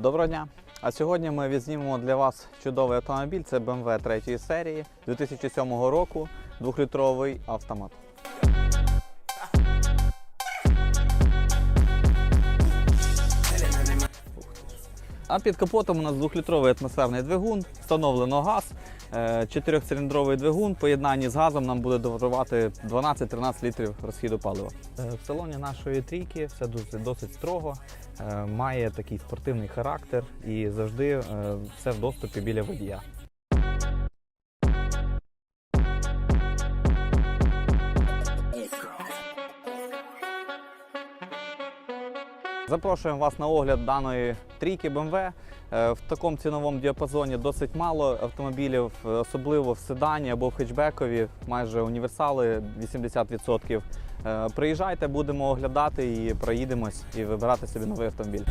Доброго дня! А сьогодні ми візьмемо для вас чудовий автомобіль. Це BMW 3 серії 2007 року, 2-літровий автомат. А під капотом у нас 2-літровий атмосферний двигун, встановлено газ, е, чотирьохциліндровий двигун. Поєднанні з газом нам буде давати 12-13 літрів розхіду палива. Е, В салоні нашої трійки все досить, досить строго, е, має такий спортивний характер і завжди все в доступі біля водія. Запрошуємо вас на огляд даної трійки BMW. Е, В такому ціновому діапазоні досить мало автомобілів, особливо в седані або в хетчбекові, майже універсали 80%. Е, Приїжджайте, будемо оглядати і проїдемось і вибирати собі новий автомобіль.